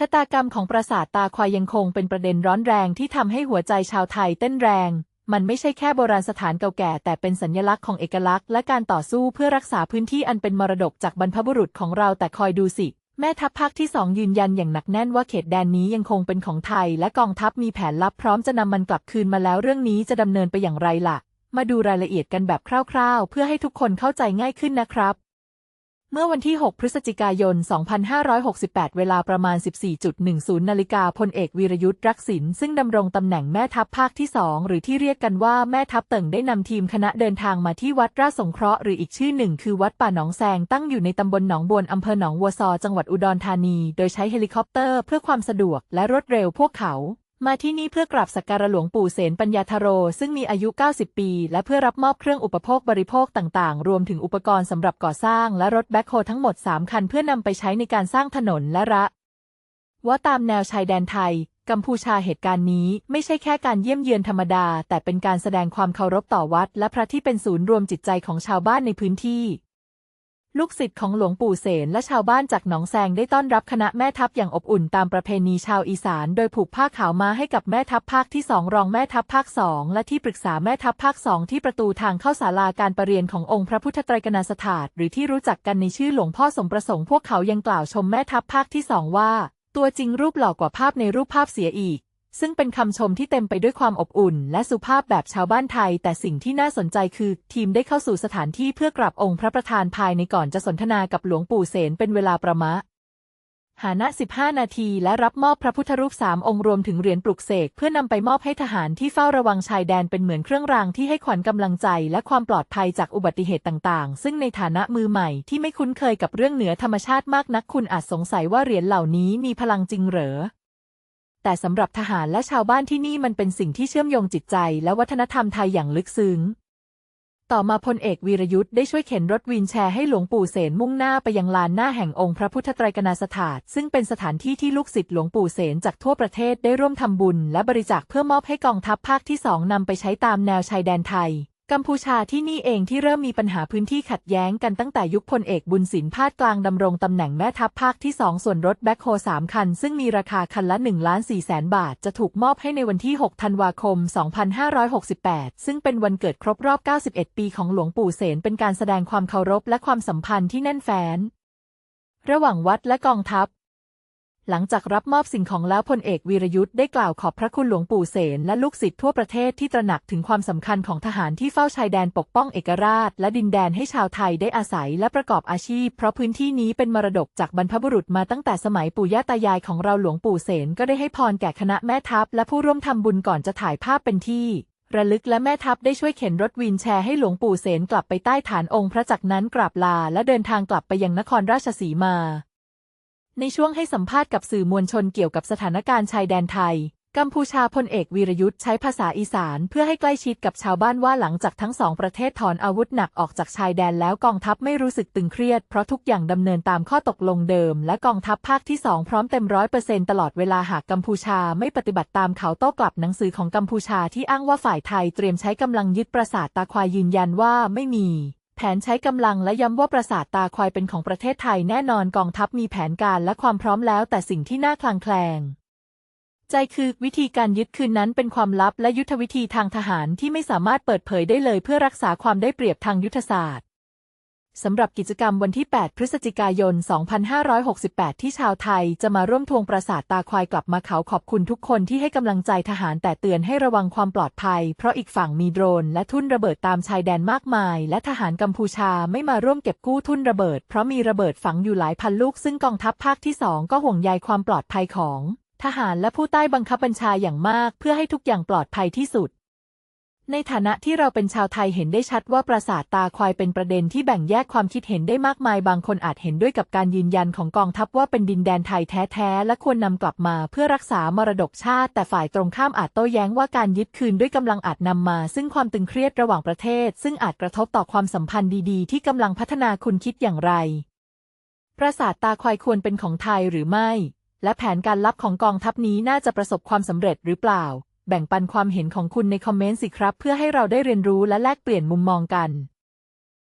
ชะตากรรมของปราสาทตาควายยังคงเป็นประเด็นร้อนแรงที่ทำให้หัวใจชาวไทยเต้นแรง มันไม่ใช่แค่โบราณสถานเก่าแก่แต่เป็นสัญลักษณ์ของเอกลักษณ์และการต่อสู้เพื่อรักษาพื้นที่อันเป็นมรดกจากบรรพบุรุษของเราแต่คอยดูสิ แม่ทัพภาคที่สองยืนยันอย่างหนักแน่นว่าเขตแดนนี้ยังคงเป็นของไทย และกองทัพมีแผนลับพร้อมจะนำมันกลับคืนมาแล้วเรื่องนี้จะดำเนินไปอย่างไรล่ะ มาดูรายละเอียดกันแบบคร่าว ๆ เพื่อให้ทุกคนเข้าใจง่ายขึ้นนะครับ เมื่อวันที่ 6 พฤศจิกายน 2568 เวลาประมาณ 14.10 นาฬิกาพลเอกวีรยุทธ์รักษินซึ่งดำรงตำแหน่งแม่ทัพภาคที่ 2 หรือที่เรียกกันว่าแม่ทัพเติ่งได้นำทีมคณะเดินทางมาที่วัดราชสงเคราะห์หรืออีกชื่อหนึ่งคือวัดป่าหนองแซงตั้งอยู่ในตำบลหนองบวนอำเภอหนองวัวซอ จังหวัดอุดรธานี โดยใช้เฮลิคอปเตอร์เพื่อความสะดวกและรวดเร็วพวกเขา มาที่นี่เพื่อกราบสักการะหลวงปู่เสนปัญญาธโร ซึ่งมีอายุ 90 ปี และเพื่อรับมอบเครื่องอุปโภคบริโภคต่างๆ รวมถึงอุปกรณ์สำหรับก่อสร้างและรถแบ็คโฮทั้งหมด 3 คันเพื่อนำไปใช้ในการสร้างถนนและระว่าตามแนวชายแดนไทย กัมพูชาเหตุการณ์นี้ไม่ใช่แค่การเยี่ยมเยือนธรรมดา แต่เป็นการแสดงความเคารพต่อวัด และพระที่เป็นศูนย์รวมจิตใจของชาวบ้านในพื้นที่ ลูกศิษย์ของหลวงปู่เสนและชาวบ้านจากหนองแซงได้ต้อนรับคณะแม่ทัพอย่างอบอุ่นตามประเพณีชาวอีสาน โดยผูกผ้าขาวมาให้กับแม่ทัพภาคที่สองรองแม่ทัพภาคสองและที่ปรึกษาแม่ทัพภาคสองที่ประตูทางเข้าศาลาการประเรียนขององค์พระพุทธไตรกนาสถานหรือที่รู้จักกันในชื่อหลวงพ่อสมประสงค์พวกเขายังกล่าวชมแม่ทัพภาคที่สองว่า ตัวจริงรูปหล่อกว่าภาพในรูปภาพเสียอีก ซึ่งเป็นคำชมที่เต็มไปด้วยความอบอุ่น และสุภาพแบบชาวบ้านไทย แต่สิ่งที่น่าสนใจคือ ทีมได้เข้าสู่สถานที่เพื่อกราบองค์พระประธานภายในก่อนจะสนทนากับหลวงปู่เสนเป็นเวลาประมะหาณ15 นาทีและรับมอบพระพุทธรูปสามองค์รวมถึงเหรียญปลุกเสกเพื่อนำไปมอบให้ทหารที่เฝ้าระวังชายแดนเป็นเหมือนเครื่องรางที่ให้ขวัญกำลังใจและความปลอดภัยจากอุบัติเหตุต่างๆ ซึ่งในฐานะมือใหม่ที่ไม่คุ้นเคยกับเรื่องเหนือธรรมชาติมากนักคุณอาจสงสัยว่าเหรียญเหล่านี้มีพลังจริงเหรอ แต่สำหรับทหารและชาวบ้านที่นี่มันเป็นสิ่งที่เชื่อมโยงจิตใจและวัฒนธรรมไทยอย่างลึกซึ้ง ต่อมาพลเอกวีรยุทธ์ได้ช่วยเข็นรถวีลแชร์ให้หลวงปู่เสนมุ่งหน้าไปยังลานหน้าแห่งองค์พระพุทธไตรกนาสถานซึ่งเป็นสถานที่ที่ลูกศิษย์หลวงปู่เสนจากทั่วประเทศได้ร่วมทำบุญ และบริจาคเพื่อมอบให้กองทัพภาคที่สองนำไปใช้ตามแนวชายแดนไทย กัมพูชาที่นี่เองที่เริ่มมีปัญหาพื้นที่ขัดแย้งกันตั้งแต่ยุคพลเอกบุญสินพาดกลางดำรงตำแหน่งแม่ทัพภาคที่ 2 ส่วนรถแบ็คโฮสามคัน ซึ่งมีราคาคันละ1ล้าน4แสนบาท จะถูกมอบให้ในวันที่ 6 ธันวาคม 2568 ซึ่งเป็นวันเกิดครบรอบ 91 ปีของหลวงปู่เสนเป็นการแสดงความเคารพและความสัมพันธ์ที่แน่นแฟ้นระหว่างวัดและกองทัพ หลังจากรับมอบสิ่งของแล้วพลเอกวีรยุทธ์ได้กล่าวขอบพระคุณหลวงปู่เสนและลูกศิษย์ทั่วประเทศที่ตระหนักถึงความสำคัญของทหารที่เฝ้าชายแดนปกป้องเอกราช และดินแดนให้ชาวไทยได้อาศัยและประกอบอาชีพ เพราะพื้นที่นี้เป็นมรดกจากบรรพบุรุษมาตั้งแต่สมัยปู่ย่าตายายของเราหลวงปู่เสนก็ได้ให้พรแก่คณะแม่ทัพและผู้ร่วมทำบุญก่อนจะถ่ายภาพเป็นที่ระลึกและแม่ทัพได้ช่วยเข็นรถวีลแชร์ให้หลวงปู่เสนกลับไปใต้ฐานองค์พระจากนั้นกราบลาและเดินทางกลับไปยังนครราชสีมา ในช่วงให้สัมภาษณ์กับสื่อมวลชนเกี่ยวกับสถานการณ์ชายแดนไทย กัมพูชาพลเอกวีรยุทธ์ใช้ภาษาอีสานเพื่อให้ใกล้ชิดกับชาวบ้านว่าหลังจากทั้งสองประเทศถอนอาวุธหนักออกจากชายแดนแล้วกองทัพไม่รู้สึกตึงเครียดเพราะทุกอย่างดำเนินตามข้อตกลงเดิม และกองทัพภาคที่สองพร้อมเต็มร้อยเปอร์เซ็นตลอดเวลาหากกัมพูชาไม่ปฏิบัติตามเขาโต้กลับหนังสือของกัมพูชาที่อ้างว่าฝ่ายไทยเตรียมใช้กำลังยึดปราสาทตาควายยืนยันว่าไม่มี แผนใช้กำลังและย้ำว่าปราสาทตาควายเป็นของประเทศไทยแน่นอนกองทัพมีแผนการและความพร้อมแล้ว แต่สิ่งที่น่าคลางแคลง ใจคือวิธีการยึดคืนนั้นเป็นความลับและยุทธวิธีทางทหารที่ไม่สามารถเปิดเผยได้เลยเพื่อรักษาความได้เปรียบทางยุทธศาสตร์ สำหรับกิจกรรมวันที่ 8 พฤศจิกายน 2568 ที่ชาวไทยจะมาร่วมทวงปราสาทตาควายกลับมาเขาขอบคุณทุกคนที่ให้กำลังใจทหารแต่เตือนให้ระวังความปลอดภัย เพราะอีกฝั่งมีโดรนและทุ่นระเบิดตามชายแดนมากมาย และทหารกัมพูชาไม่มาร่วมเก็บกู้ทุ่นระเบิด เพราะมีระเบิดฝังอยู่หลายพันลูกซึ่งกองทัพภาคที่ 2 ก็ห่วงใยความปลอดภัยของ ทหารและผู้ใต้บังคับบัญชาอย่างมาก เพื่อให้ทุกอย่างปลอดภัยที่สุด ในฐานะที่เราเป็นชาวไทยเห็นได้ชัดว่าปราสาทตาควายเป็นประเด็นที่แบ่งแยกความคิดเห็นได้มากมาย บางคนอาจเห็นด้วยกับการยืนยันของกองทัพว่าเป็นดินแดนไทยแท้ๆ และควรนำกลับมาเพื่อรักษามรดกชาติ แต่ฝ่ายตรงข้ามอาจโต้แย้งว่าการยึดคืนด้วยกำลังอาจนำมา ซึ่งความตึงเครียดระหว่างประเทศ ซึ่งอาจกระทบต่อความสัมพันธ์ดีๆ ที่กำลังพัฒนาคุณคิดอย่างไร ปราสาทตาควายควรเป็นของไทยหรือไม่ และแผนการลับของกองทัพนี้น่าจะประสบความสำเร็จหรือเปล่า แบ่งปันความเห็นของคุณในคอมเมนต์สิครับ เพื่อให้เราได้เรียนรู้และแลกเปลี่ยนมุมมองกัน